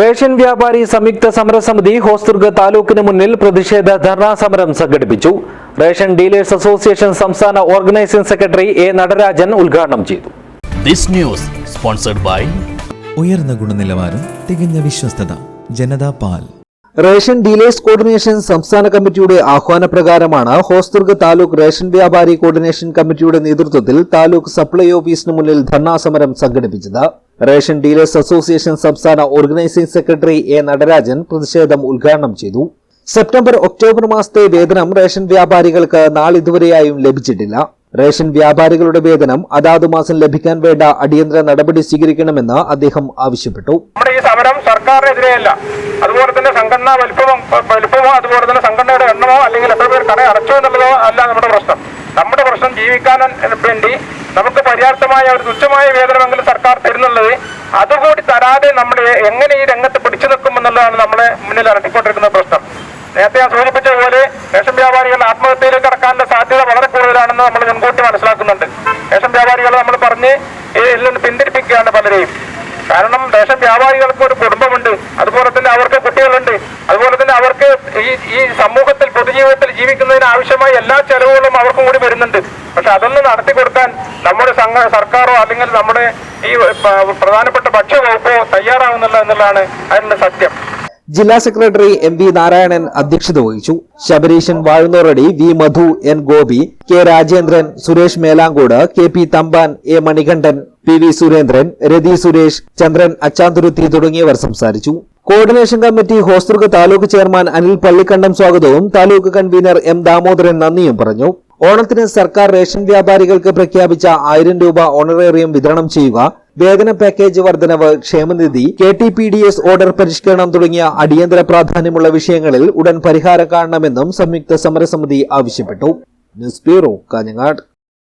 Ration വ്യാപാരി സംയുക്ത സമരസമിതി ഹോസ്ദുർഗ് താലൂക്കിന് മുന്നിൽ പ്രതിഷേധ ധർണാ സമരം സംഘടിപ്പിച്ചു. റേഷൻ ഡീലേഴ്സ് അസോസിയേഷൻ സംസ്ഥാന ഓർഗനൈസിംഗ് സെക്രട്ടറി എ നടരാജൻ ഉദ്ഘാടനം ചെയ്തു. ദിസ് ന്യൂസ് സ്പോൺസർഡ് ബൈ ഉയർന്ന ഗുണനിലവാരം തികഞ്ഞ വിശ്വസ്തത ജനതാ പാൽ. റേഷൻ ഡീലേഴ്സ് കോർഡിനേഷൻ സംസ്ഥാന കമ്മിറ്റിയുടെ ആഹ്വാനപ്രകാരമാണ് ഹോസ്ദുർഗ് താലൂക്ക് റേഷൻ വ്യാപാരി കോർഡിനേഷൻ കമ്മിറ്റിയുടെ നേതൃത്വത്തിൽ താലൂക്ക് സപ്ലൈ ഓഫീസിന് മുന്നിൽ ധർണാസമരം സംഘടിപ്പിച്ചത്. റേഷൻ ഡീലേഴ്സ് അസോസിയേഷൻ സംസ്ഥാന ഓർഗനൈസിംഗ് സെക്രട്ടറി എ നടരാജൻ പ്രതിഷേധം ഉദ്ഘാടനം ചെയ്തു. സെപ്റ്റംബർ ഒക്ടോബർ മാസത്തെ വേതനം റേഷൻ വ്യാപാരികൾക്ക് നാളിതുവരെയായും ലഭിച്ചിട്ടില്ല. റേഷൻ വ്യാപാരികളുടെ വേതനം അതാതു മാസം ലഭിക്കാൻ വേണ്ട അടിയന്തര നടപടി സ്വീകരിക്കണമെന്ന് അദ്ദേഹം ആവശ്യപ്പെട്ടു. നമ്മുടെ ഈ സമരം സർക്കാരിനെതിരെയല്ല. അതുപോലെ തന്നെ സംഘടനാ വലിപ്പമോ വലിപ്പമോ അതുപോലെ തന്നെ സംഘടനയുടെ എണ്ണമോ അല്ലെങ്കിൽ എത്ര പേർ കട അടച്ചോ എന്നുള്ളതോ അല്ല നമ്മുടെ പ്രശ്നം. നമ്മുടെ പ്രശ്നം ജീവിക്കാൻ വേണ്ടി നമുക്ക് പര്യാപ്തമായ ഒരു തുച്ഛമായ വേതനമെങ്കിലും സർക്കാർ തരുന്നുള്ളത് അതുകൂടി തരാതെ നമ്മൾ എങ്ങനെ ഈ രംഗത്ത് പിടിച്ചു നിൽക്കും എന്നുള്ളതാണ് നമ്മളെ മുന്നിൽ ഇറക്കിക്കൊണ്ടിരിക്കുന്ന പ്രശ്നം. നേരത്തെ ഞാൻ സൂചിപ്പിച്ച പോലെ റേഷൻ വ്യാപാരികൾ ആത്മഹത്യയിലേക്ക് കടക്കാനുള്ള കൂടുതലാണെന്ന് നമ്മൾ മുൻകൂട്ടി മനസ്സിലാക്കുന്നുണ്ട്. റേഷൻ വ്യാപാരികളെ നമ്മൾ പറഞ്ഞ് ഇതിൽ നിന്ന് പിന്തിരിപ്പിക്കുകയാണ് പലരെയും. കാരണം റേഷൻ വ്യാപാരികൾക്ക് ഒരു കുടുംബമുണ്ട്. അതുപോലെ തന്നെ അവർക്ക് കുട്ടികളുണ്ട്. അതുപോലെ തന്നെ അവർക്ക് ഈ ഈ സമൂഹത്തിൽ പൊതുജീവിതത്തിൽ ജീവിക്കുന്നതിന് ആവശ്യമായ എല്ലാ ചെലവുകളും അവർക്കും കൂടി വരുന്നുണ്ട്. പക്ഷെ അതൊന്നും നടത്തി കൊടുക്കാൻ നമ്മുടെ സംഘ സർക്കാരോ അല്ലെങ്കിൽ നമ്മുടെ ഈ പ്രധാനപ്പെട്ട ഭക്ഷ്യവകുപ്പോ തയ്യാറാവുന്നില്ല എന്നുള്ളതാണ് അതിനുള്ള സത്യം. ജില്ലാ സെക്രട്ടറി എം വി നാരായണൻ അധ്യക്ഷത വഹിച്ചു. Sabareesan Vazhunnoradi V Madhu N Gopi K Rajendran Suresh Melankode K P Thampan A Manikandan P V Surendran Rathi Suresh Chandran Achanthuruthi തുടങ്ങിയവർ സംസാരിച്ചു. Coordination committee Hosdurg taluk chairman Anil Pallikandam സ്വാഗതവും taluk convener M Damodaran നന്ദിയും പറഞ്ഞു. ഓണത്തിന് സർക്കാർ ration വ്യാപാരികൾക്ക് പ്രഖ്യാപിച്ച ആയിരം രൂപ ഓണറേറിയം വിതരണം ചെയ്യുക വേതന പാക്കേജ് വർധനവ് ക്ഷേമനിധി K T P D S order പരിഷ്കരണം തുടങ്ങിയ അടിയന്തര പ്രാധാന്യമുള്ള വിഷയങ്ങളിൽ ഉടൻ പരിഹാരം കാണണമെന്നും സംയുക്ത സമരസമിതി ആവശ്യപ്പെട്ടു. News bureau Kanhangad.